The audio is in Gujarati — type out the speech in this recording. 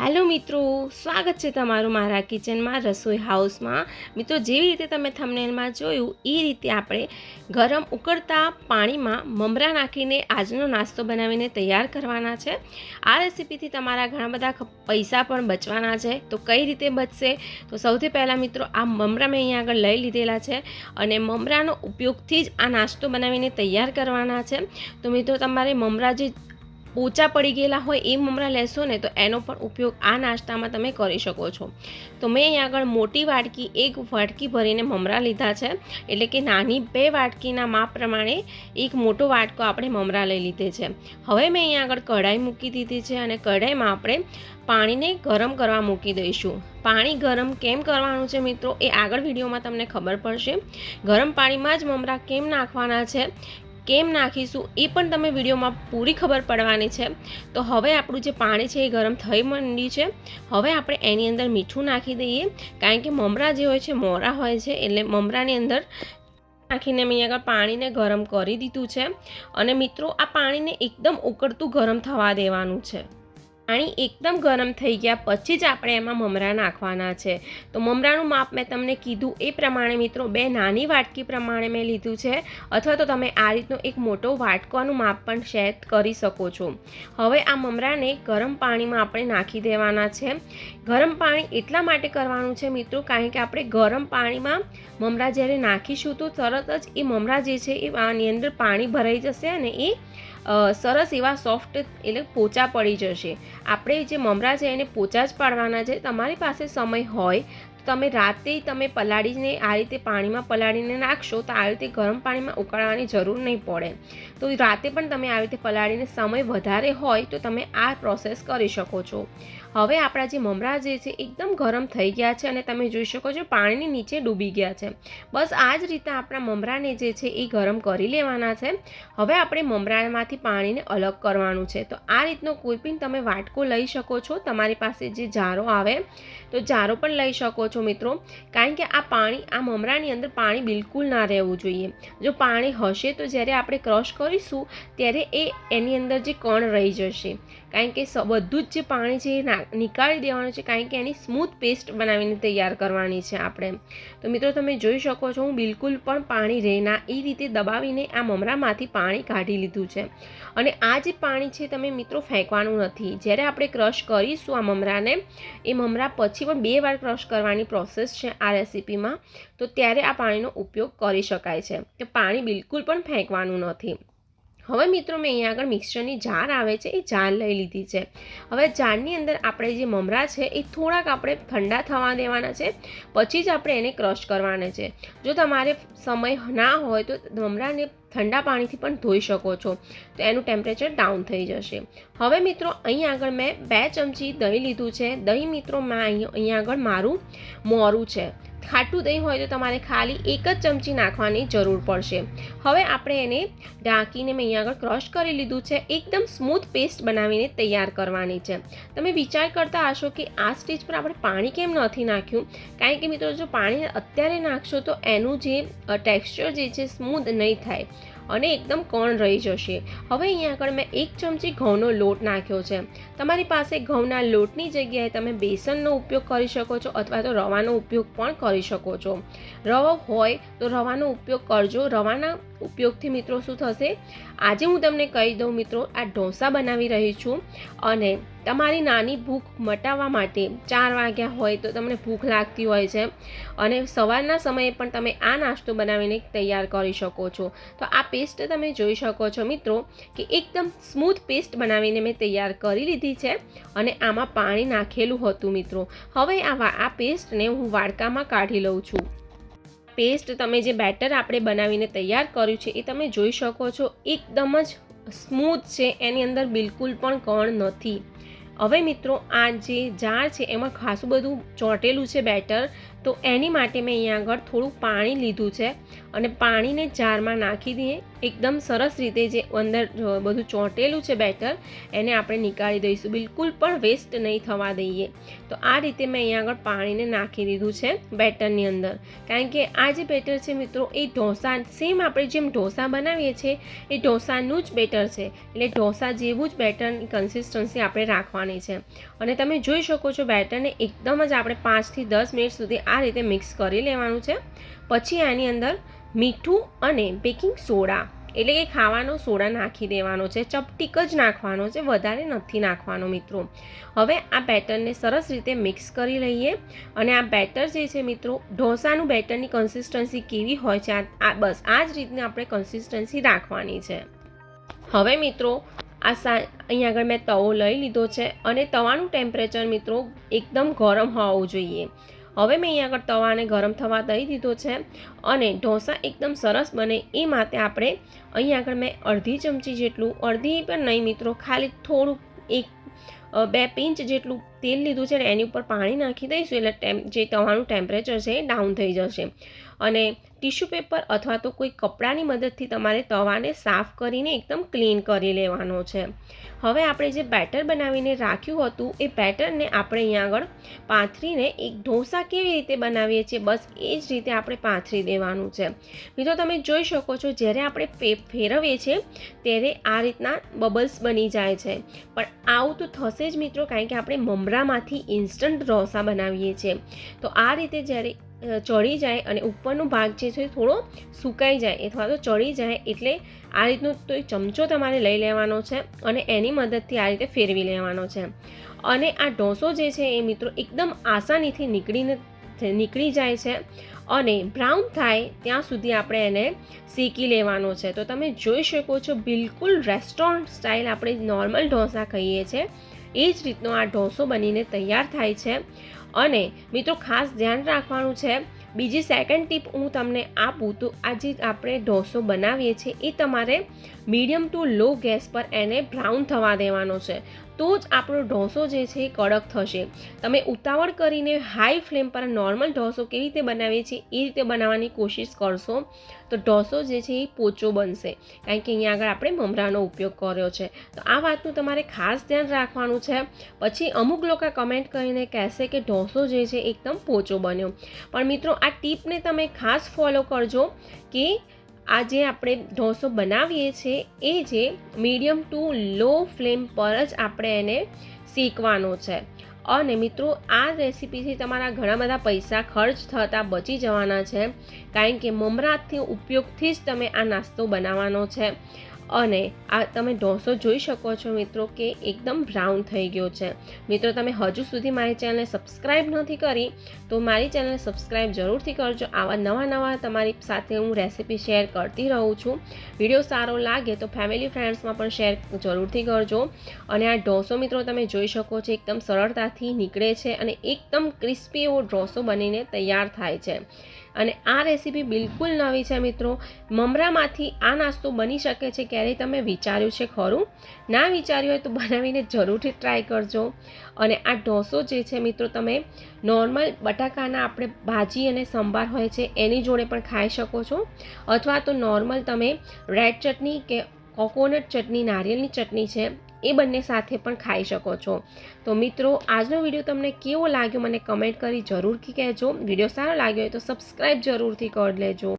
હેલો મિત્રો, સ્વાગત છે તમારું મારા કિચનમાં રસોઈ હાઉસમાં. મિત્રો, જેવી રીતે તમે થંબનેલમાં જોયું એ રીતે આપણે ગરમ ઉકળતા પાણીમાં મમરા નાખીને આજનો નાસ્તો બનાવીને તૈયાર કરવાના છે. આ રેસીપીથી તમારા ઘણા બધા પૈસા પણ બચવાના છે. તો કઈ રીતે બચશે? તો સૌથી પહેલાં મિત્રો, આ મમરા મેં અહીંયા આગળ લઈ લીધેલા છે અને મમરાનો ઉપયોગથી જ આ નાસ્તો બનાવીને તૈયાર કરવાના છે. તો મિત્રો, તમારે મમરા જે પોચા પડી ગયેલા હોય એ મમરા લેશો ને તો એનો પણ ઉપયોગ આ નાસ્તામાં તમે કરી શકો છો. તો મેં અહીં આગળ મોટી વાટકી, એક વાટકી ભરીને મમરા લીધા છે. એટલે કે નાની બે વાટકીના માપ પ્રમાણે એક મોટો વાટકો આપણે મમરા લઈ લીધે છે. હવે મેં અહીંયા આગળ કઢાઈ મૂકી દીધી છે અને કઢાઈમાં આપણે પાણીને ગરમ કરવા મૂકી દઈશું. પાણી ગરમ કેમ કરવાનું છે મિત્રો એ આગળ વિડીયોમાં તમને ખબર પડશે. ગરમ પાણીમાં જ મમરા કેમ નાખવાના છે? કેમ નાખીશું એ પણ તમે વિડીયોમાં પૂરી ખબર પડવાની છે. તો હવે આપણું જે પાણી છે એ ગરમ થઈ માંડ્યું છે. હવે આપણે એની અંદર મીઠું નાખી દઈએ. કારણ કે મમરા જે હોય છે, મોરા હોય છે, એટલે મમરાની અંદર નાખીને મેં આગળ પાણીને ગરમ કરી દીધું છે. અને મિત્રો, આ પાણીને એકદમ ઉકળતું ગરમ થવા દેવાનું છે. પાણી એકદમ ગરમ થઈ ગયા, પછી જ આપણે એમાં મમરા નાખવાના છે. તો મમરાનું માપ મેં તમને કીધું એ પ્રમાણે મિત્રો, બે નાની વાટકી પ્રમાણે મેં લીધું છે, અથવા તો તમે આ રીતનો એક મોટો વાટકાનું માપ પણ શેર કરી શકો છો. હવે આ મમરાને ગરમ પાણીમાં આપણે નાખી દેવાના છે. ગરમ પાણી એટલા માટે કરવાનું છે મિત્રો, કારણ કે આપણે ગરમ પાણીમાં મમરા જ્યારે નાખીશું તો તરત જ એ મમરા જે છે એ આની અંદર પાણી ભરાઈ જશે અને એ સરસ એવા સોફ્ટ એટલે પોચા પડી જશે. આપણે જે મમરા છે એને પોચા જ પાડવાના છે. તમારી પાસે સમય હોય તમે રાતે તમે પલાળીને આ રીતે પાણીમાં પલાળીને નાખશો તો આ રીતે ગરમ પાણીમાં ઉકાળવાની જરૂર નહીં પડે. તો રાતે પણ તમે આવી રીતે પલાળીને સમય વધારે હોય તો તમે આ પ્રોસેસ કરી શકો છો. હવે આપણા જે મમરા જે છે, એકદમ ગરમ થઈ ગયા છે અને તમે જોઈ શકો છો પાણીની નીચે ડૂબી ગયા છે. બસ આ જ રીતે આપણા મમરાને જે છે, એ ગરમ કરી લેવાના છે. હવે આપણે મમરામાંથી પાણીને અલગ કરવાનું છે. તો આ રીતનો કોઈ પણ તમે વાટકો લઈ શકો છો. તમારી પાસે જે જારો આવે, તો જારો પણ લઈ શકો છો મિત્રો. કારણ કે આ પાણી, આ મમરાની અંદર પાણી બિલકુલ ના રહેવું જોઈએ. જો પાણી હશે તો જ્યારે આપણે ક્રશ કરીશું, ત્યારે એ એની અંદર જે કણ રહી જશે. કારણ કે બધું જ જે પાણી છે, એ ના નીકાળી દેવાનું છે કારણ કે એની સ્મૂથ પેસ્ટ બનાવીને તૈયાર કરવાની છે આપણે. તો મિત્રો તમે જોઈ શકો છો, હું બિલકુલ પણ પાણી રહેના એ રીતે દબાવીને આ મમરામાંથી પાણી કાઢી લીધું છે. અને આ જે પાણી છે તમે મિત્રો ફેંકવાનું નથી. જ્યારે આપણે ક્રશ કરીશું આ મમરાને, એ મમરા પછી પણ બે વાર ક્રશ કરવાની પ્રોસેસ છે આ રેસીપીમાં, તો ત્યારે આ પાણીનો ઉપયોગ કરી શકાય છે. કે પાણી બિલકુલ પણ ફેંકવાનું નથી. હવે મિત્રો મેં અહીંયા આગળ મિક્સચરની જાર આવે છે, એ જાર લઈ લીધી છે. હવે જારની અંદર આપણે જે મમરા છે, એ થોડાક આપણે ઠંડા થવા દેવાના છે, પછી જ આપણે એને ક્રશ કરવાના છે. જો તમારે સમય ના હોય તો મમરાને ઠંડા પાણીથી પણ ધોઈ શકો છો, તો એનું ટેમ્પરેચર ડાઉન થઈ જશે. હવે મિત્રો અહીં આગળ મેં બે ચમચી દહીં લીધું છે. દહીં મિત્રો, મેં અહીં અહીંયા આગળ મારું મોરું છે. ખાટું દહીં હોય તો તમારે ખાલી એક જ ચમચી નાખવાની જરૂર પડશે. હવે આપણે એને ઢાંકીને મેં અહીંયા આગળ ક્રશ કરી લીધું છે. એકદમ સ્મૂથ પેસ્ટ બનાવીને તૈયાર કરવાની છે. તમે વિચાર કરતા હશો કે આ સ્ટેજ પર આપણે પાણી કેમ નથી નાખ્યું? કારણ કે મિત્રો, જો પાણી અત્યારે નાખશો તો એનું જે ટેક્સચર જે છે, સ્મૂથ નહીં થાય. અને એકદમ કણ રહી જશે. હવે અહીંયા આગળ મેં એક ચમચી ઘઉંનો લોટ નાખ્યો છે. તમારી પાસે ઘઉંના લોટની જગ્યાએ તમે બેસનનો ઉપયોગ કરી શકો છો અથવા તો રવાનો ઉપયોગ પણ કરી શકો છો. રવો હોય તો રવાનો ઉપયોગ કરજો. રવાના ઉપયોગથી મિત્રો શું થશે? આજે હું તમને કહી દઉં મિત્રો, આ ઢોસા બનાવી રહી છું અને તમારી નાની ભૂખ મટાવવા માટે ચાર વાગ્યા હોય તો તમને ભૂખ લાગતી હોય છે અને સવારના સમયે પણ તમે આ નાસ્તો બનાવીને તૈયાર કરી શકો છો. તો આ પેસ્ટ તમે જોઈ શકો છો મિત્રો કે એકદમ સ્મૂથ પેસ્ટ બનાવીને મેં તૈયાર કરી લીધી છે અને આમાં પાણી નાખેલું હતું મિત્રો. હવે આ આ પેસ્ટને હું વાડકામાં કાઢી લઉં છું. પેસ્ટ તમે જે બેટર આપણે બનાવીને તૈયાર કર્યું છે એ તમે જોઈ શકો છો. એકદમ જ સ્મૂથ છે, એની અંદર બિલકુલ પણ કણ નથી. હવે મિત્રો, આ જે જાર છે, એમાં ખાસું બધું ચોંટેલું છે બેટર. તો એની માટે મેં અહીંયા આગળ થોડું પાણી લીધું છે અને પાણીને જારમાં નાખી દઈએ. એકદમ સરસ રીતે જે અંદર બધું ચોંટેલું છે બેટર, એને આપણે નીકાળી દઈશું. બિલકુલ પણ વેસ્ટ નહીં થવા દઈએ. તો આ રીતે મેં અહીંયા આગળ પાણીને નાખી દીધું છે બેટરની અંદર. કારણ કે આ જે બેટર છે મિત્રો, એ ઢોસા, સેમ આપણે જેમ ઢોસા બનાવીએ છીએ, એ ઢોસાનું જ બેટર છે. એટલે ઢોસા જેવું જ બેટરની કન્સિસ્ટન્સી આપણે રાખવાની છે. અને તમે જોઈ શકો છો બેટરને એકદમ જ આપણે પાંચથી દસ મિનિટ સુધી આ રીતે મિક્સ કરી લેવાનું છે. પછી આની અંદર મીઠું અને બેકિંગ સોડા, એટલે કે ખાવાનો સોડા નાખી દેવાનો છે. ચપટીક જ નાખવાનો છે, વધારે નથી નાખવાનો મિત્રો. હવે આ બેટરને સરસ રીતે મિક્સ કરી લઈએ. અને આ બેટર જે છે મિત્રો, ઢોસાનું બેટરની કન્સિસ્ટન્સી કેવી હોય છે, આ બસ, આ જ રીતની આપણે કન્સિસ્ટન્સી રાખવાની છે. હવે મિત્રો, આ સા અહીંયા આગળ મેં તવો લઈ લીધો છે. અને તવાનું ટેમ્પરેચર મિત્રો એકદમ ગરમ હોવું જોઈએ. હવે મેં અહીંયા આગળ તવાને ગરમ થવા દઈ દીધો છે અને ઢોસા એકદમ સરસ બને એ માટે આપણે અહીં આગળ મેં અડધી ચમચી જેટલું, અડધી પણ નહીં મિત્રો, ખાલી થોડુંક એક બે પિંચ જેટલું તેલ લીધું છે એની ઉપર પાણી નાખી દઈશું એટલે ટેમ, જે તવાનું ટેમ્પરેચર છે એ ડાઉન થઈ જશે. અને ટીશ્યુ પેપર અથવા તો કોઈ કપડાની મદદથી તમારે તવાને સાફ કરીને એકદમ ક્લીન કરી લેવાનો છે. હવે આપણે જે બેટર બનાવીને રાખ્યું હતું, એ બેટરને આપણે અહીંયા આગળ પાથરીને એક ઢોસા કેવી રીતે બનાવીએ છીએ, બસ એ જ રીતે આપણે પાથરી દેવાનું છે. મિત્રો, તમે જોઈ શકો છો, જ્યારે આપણે ફે- ફેરવીએ છીએ, ત્યારે આ રીતના બબલ્સ બની જાય છે. પણ આવું તો થશે જ મિત્રો, કારણ કે આપણે મમરામાંથી ઇન્સ્ટન્ટ ઢોસા બનાવીએ છીએ. તો આ રીતે જ્યારે ચડી જાય અને ઉપરનો ભાગ જે છે થોડો સુકાઈ જાય અથવા તો ચડી જાય એટલે આ રીતનો તો એ ચમચો તમારે લઈ લેવાનો છે અને એની મદદથી આ રીતે ફેરવી લેવાનો છે. અને આ ઢોસો જે છે એ મિત્રો એકદમ આસાનીથી નીકળીને, નીકળી જાય છે અને બ્રાઉન થાય ત્યાં સુધી આપણે એને શેકી લેવાનો છે. તો તમે જોઈ શકો છો, બિલકુલ રેસ્ટોરન્ટ સ્ટાઇલ આપણે નોર્મલ ઢોસા ખાઈએ છીએ. એ જ રીતનો આ ઢોસો બનીને તૈયાર થાય છે. અને મિત્રો ખાસ ધ્યાન રાખવાનું છે, બીજી સેકન્ડ ટીપ હું તમને આપું તો આ જે આપણે ઢોસો બનાવીએ છીએ એ તમારે મીડિયમ ટુ લો ગેસ પર એને બ્રાઉન થવા દેવાનો છે. તો જ આપણો ઢોસો જે છે એ કડક થશે. તમે ઉતાવળ કરીને હાઈ ફ્લેમ પર નોર્મલ ઢોસો કેવી રીતે બનાવીએ છીએ એ રીતે બનાવવાની કોશિશ કરશો, તો ઢોસો જે છે એ પોચો બનશે. કારણ કે અહીંયા આગળ આપણે મમરાનો ઉપયોગ કર્યો છે. તો આ વાતનું તમારે ખાસ ધ્યાન રાખવાનું છે. પછી અમુક લોકો કમેન્ટ કરીને કહેશે કે ઢોસો જે છે એકદમ પોચો બન્યો. પણ મિત્રો, આ ટીપને તમે ખાસ ફોલો કરજો કે આ જે આપણે ઢોસો બનાવીએ છીએ, એ જે મીડિયમ ટુ લો ફ્લેમ પર જ આપણે એને શેકવાનો છે. અને મિત્રો, આ રેસીપીથી તમારા ઘણા બધા પૈસા ખર્ચ થતાં બચી જવાના છે. કારણ કે મમરાથી ઉપયોગથી જ તમે આ નાસ્તો બનાવવાનો છે. અને આ તમે ઢોસો જોઈ શકો છો મિત્રો કે એકદમ બ્રાઉન થઈ ગયો છે. મિત્રો, તમે હજુ સુધી મારી ચેનલને સબસ્ક્રાઈબ નથી કરી તો મારી ચેનલને સબસ્ક્રાઈબ જરૂરથી કરજો. આવા નવા નવા તમારી સાથે હું રેસીપી શેર કરતી રહું છું. વીડિયો સારો લાગે તો ફેમિલી ફ્રેન્ડ્સમાં પણ શેર જરૂરથી કરજો. અને આ ઢોસો મિત્રો તમે જોઈ શકો છો એકદમ સરળતાથી નીકળે છે અને એકદમ ક્રિસ્પી એવો ઢોસો બનીને તૈયાર થાય છે. અને આ રેસીપી બિલકુલ નવી છે મિત્રો. મમરામાંથી આ નાસ્તો બની શકે છે ક્યારેય તમે વિચાર્યું છે ખરું? ના વિચાર્યું હોય તો બનાવીને જરૂરથી ટ્રાય કરજો. અને આ ઢોસો જે છે મિત્રો તમે નોર્મલ બટાકાના આપણે ભાજી અને સંભાર હોય છે એની જોડે પણ ખાઈ શકો છો. અથવા તો નોર્મલ તમે રેડ ચટણી કે કોકોનટ ચટણી, નારિયેળની ચટણી છે એ બંને સાથે પણ ખાઈ શકો છો. તો મિત્રો, આજનો વીડિયો તમને કેવો લાગ્યો? મને કમેન્ટ કરી જરૂરથી કહેજો. વીડિયો સારો લાગ્યો હોય તો સબસ્ક્રાઈબ જરૂરથી કરી લેજો.